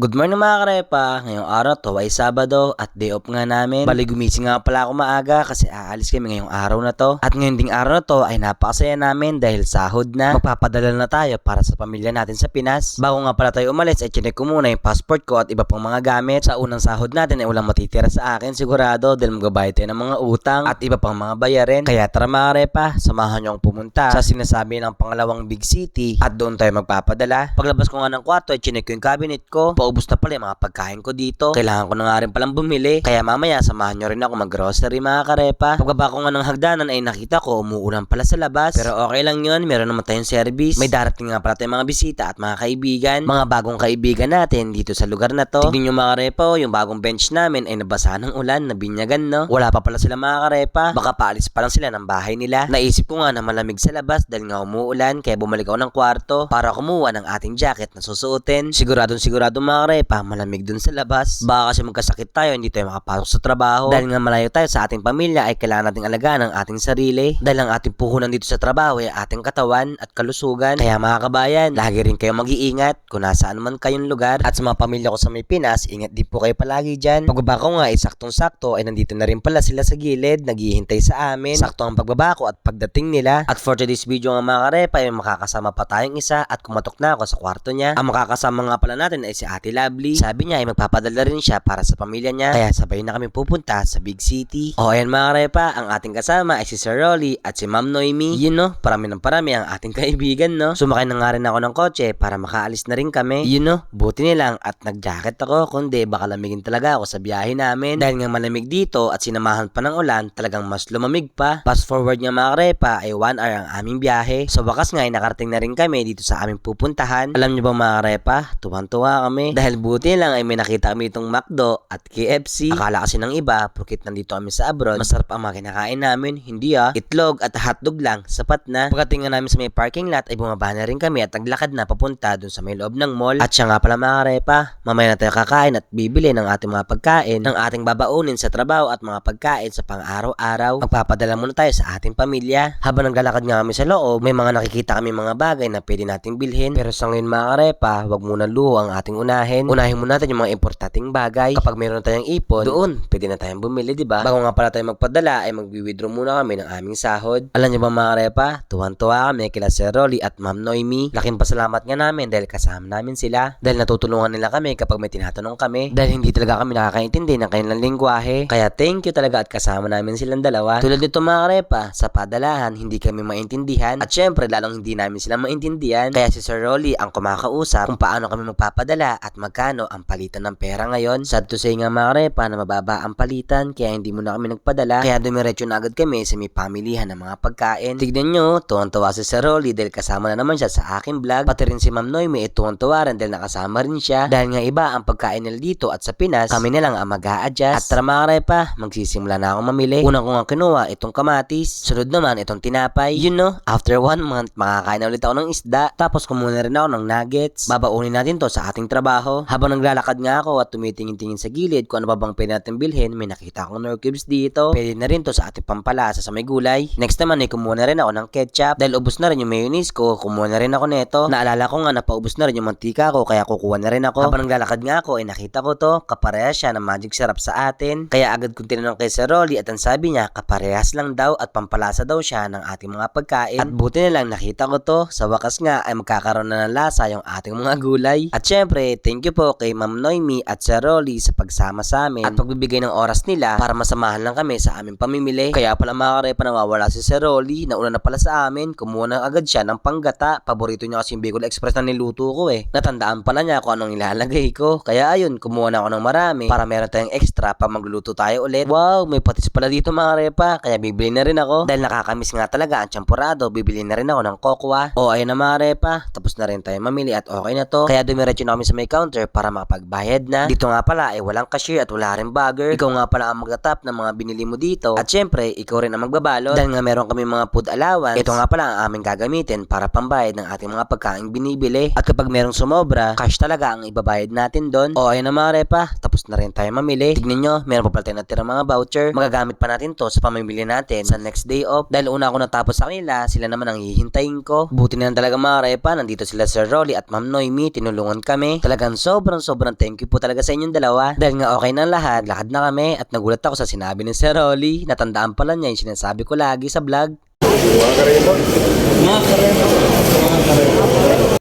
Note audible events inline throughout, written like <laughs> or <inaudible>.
Good morning mga karepa. Ngayong araw to ay Sabado at day off nga namin. Bali gumising nga pala ako maaga kasi aalis kami ngayong araw na to. At ngayong ding araw na to ay napakasaya namin dahil sahod na. Magpapadala na tayo para sa pamilya natin sa Pinas. Bago nga pala tayo umalis ay chinek ko muna yung passport ko at iba pang mga gamit. Sa unang sahod natin ay walang matitira sa akin sigurado dahil magbabayad tayo ng mga utang at iba pang mga bayarin. Kaya tara mga karepa, samahan akong pumunta sa sinasabi ng pangalawang big city at doon tayo magpapadala. Paglabas ko nga ng kwarto ay chinek ko yung cabinet ko. Paubos na pala yung mga pagkain ko dito. Kailangan ko na nga rin palang bumili. Kaya mamaya samahan nyo rin ako mag-grocery mga karepa. Pagbaba ko nga ng hagdanan ay nakita ko umuulan pala sa labas. Pero okay lang yun. Meron naman tayong service. May darating nga pala tayong mga bisita at mga kaibigan. Mga bagong kaibigan natin dito sa lugar na to. Tignan nyo mga karepa oh, yung bagong bench namin ay nabasa ng ulan, nabinyagan no. Wala pa pala sila mga karepa. Baka paalis pa lang sila ng bahay nila. Naisip ko nga na malamig sa labas dahil nga umuulan kaya bumalik ako ng kwarto para kumuha ng ating jacket na susuotin. Siguradong sigurado mga karepa, malamig dun sa labas. Baka kasi magkasakit tayo, hindi tayo makapasok sa trabaho. Dahil nga malayo tayo sa ating pamilya ay kailangan nating alagaan ang ating sarili. Dahil ang ating puhunan dito sa trabaho ay ating katawan at kalusugan. Kaya mga kabayan, lagi rin kayo mag-iingat kung nasaan man kayong lugar. At sa mga pamilya ko sa may Pinas, ingat din po kayo palagi dyan. Pagbaba ko nga ay saktong-sakto ay nandito na rin pala sila sa gilid, naghihintay sa amin. Sakto ang pagbaba ko at pagdating nila. At for today's video nga mga karepa ay makakasama pa tayong isa at kumatok na ako sa kwarto niya. Ang makakasama nga pala natin ay si Lovely. Sabi niya ay magpapadala rin siya para sa pamilya niya. Kaya sabay na kami pupunta sa big city. O ayan mga karepa, ang ating kasama ay si Sir Rolly at si Ma'am Noemi. Yun no, parami ng parami ang ating <laughs> kaibigan no. Sumakay na nga rin ako ng kotse para makaalis na rin kami. Yun no, buti nilang at nag-jacket ako kundi baka lamigin talaga ako sa biyahe namin. Dahil nga malamig dito at sinamahan pa ng ulan, talagang mas lumamig pa. Fast forward nga mga karepa ay 1 hour ang aming biyahe. Sa wakas nga ay nakarating na rin kami dito sa aming pupuntahan. Alam niyo ba mga karepa, tuwang-tuwa kami. Dahil buti lang ay may nakita kami itong McDo at KFC. Akala kasi ng iba, porkit nandito kami sa abroad, masarap ang mga kinakain namin. Hindi ah, itlog at hotdog lang, sapat na. Pagdating namin sa may parking lot ay bumaba na rin kami at naglakad na papunta dun sa may loob ng mall. At siya nga pala mga karepa, mamaya na tayo kakain at bibili ng ating mga pagkain, ng ating babaunin sa trabaho at mga pagkain sa pang-araw-araw. Magpapadala muna tayo sa ating pamilya. Habang naglalakad nga kami sa loob, may mga nakikita kami mga bagay na pwede nating bilhin. Pero sa ngayon mga karepa, wag muna luho ang ating unahin. Unahin muna natin yung mga importanteng bagay. Kapag meron tayong ipon, doon, pwede na tayong bumili, di ba? Bago nga pala tayo magpadala, ay mag-withdraw muna kami ng aming sahod. Alam niyo ba mga karepa, tuwan-tuwa kami kila Sir Rolly at Ma'am Noemi. Laking pasalamat nga namin dahil kasama namin sila. Dahil natutulungan nila kami kapag may tinatanong kami. Dahil hindi talaga kami nakakaintindi ng kanilang lingwahe. Kaya thank you talaga at kasama namin silang dalawa. Tulad dito mga karepa, sa padalahan, hindi kami maintindihan. At syempre, lalong hindi namin sila maintindihan. Kaya si Sir Rolly ang kumakausap kung paano kami magpapadala at magkano ang palitan ng pera ngayon. Sad to say nga mga karepa na mababa ang palitan kaya hindi mo na kami nagpadala. Kaya dumiretso na agad kami sa may pamilihan ng mga pagkain. Tignan nyo, tuwang-tuwa si Sir Rolly dahil kasama na naman siya sa aking vlog. Pati rin si Ma'am Noemi ay tuwang-tuwa rin dahil nakasama rin siya. Dahil nga iba ang pagkain nila dito at sa Pinas, kami na lang ang mag adjust At tara mga karepa, magsisimula na akong mamili. Unang ko nga kinuha itong kamatis. Sunod naman itong tinapay. You know, after one month, makakain na ulit ako ng isda. Tapos kumuha na rin ako ng nuggets. Babaunin natin to sa ating trabaho. Habang naglalakad nga ako at tumitingin-tingin sa gilid kung ano ba bang pwede natin bilhin, may nakita akong nor cubes dito. Pwede na rin to sa ating pampalasa sa may gulay. Next naman ay kumuha na rin ako ng ketchup. Dahil ubos na rin yung mayonnaise ko, kumuha na rin ako nito. Naalala ko nga na paubos na rin yung mantika ko, kaya kukuha na rin ako. Habang naglalakad nga ako, ay nakita ko to, kapareha siya ng magic syrup sa atin. Kaya agad kong tinanong kay Sir Rolly at ang sabi niya, kaparehas lang daw at pampalasa daw siya ng ating mga pagkain. At buti na lang nakita ko to, sa wakas nga ay magkakaroon na ng lasa yung ating mga gulay. At syempre, thank you po kay Ma'am Noemi at Sir Rolly sa pagsama sa amin at pagbibigay ng oras nila para masamahan lang kami sa aming pamimili. Kaya pala mga karepa nawawala si Sir Rolly, nauna na pala sa amin, kumuha na agad siya ng panggata. Paborito niya kasi yung Bicol Express na niluto ko eh. Natandaan pala niya kung anong ilalagay ko. Kaya ayun, kumuha na ako ng marami para meron tayong extra pa magluluto tayo ulit. Wow, may patis pala dito mga repa. Kaya bibili na rin ako. Dahil nakakamiss nga talaga ang champurado, bibili na rin ako ng kokwa. O ayun na mga repa, tapos na rin tayo mamili at okay na to. Kaya dumiretso na kami sa may counter para makapagbayad na. Dito nga pala ay walang cashier at wala rin bagger. Ikaw nga pala ang magtatap ng mga binili mo dito. At syempre, ikaw rin ang magbabalot. Dahil nga meron kami mga food allowance. Ito nga pala ang aming gagamitin para pambayad ng ating mga pagkain binibili. At kapag merong sumobra, cash talaga ang ibabayad natin doon. O ayun na mga repa, tapos na rin tayo mamili. Tignan nyo, meron pa pala tayo natira mga voucher. Magagamit pa natin to sa pamimili natin sa next day off. Dahil una ako natapos sa kanila, sila naman ang hihintayin ko. Buti na lang talaga mga repa, nandito sila Sir Rolly at Ma'am Noemi, tinulungan kami. Talagang Ayan, sobrang sobrang thank you po talaga sa inyong dalawa. Dahil nga okay na lahat, lakad na kami at nagulat ako sa sinabi ni Sir Rolly. Natandaan pala niya yung sinasabi ko lagi sa vlog.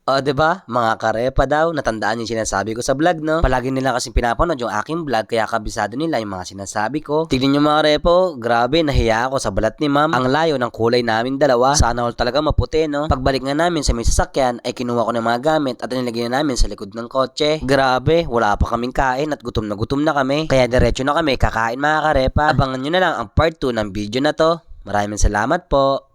O, oh, 'di ba? Mga karepa daw, natandaan yung sinasabi ko sa vlog, no? Palagi nila kasing pinapanood yung aking vlog kaya kabisado nila yung mga sinasabi ko. Tignan niyo mga repo, grabe nahiya ako sa balat ni ma'am. Ang layo ng kulay naming dalawa. Sana all talaga maputi, no? Pagbalik nga namin sa may sasakyan ay kinuha ko ng mga gamit at nilagay na namin sa likod ng kotse. Grabe, wala pa kaming kain at gutom na gutom na kami. Kaya diretso na kami kakain mga karepa. Abangan nyo na lang ang part 2 ng video na to. Maraming salamat po.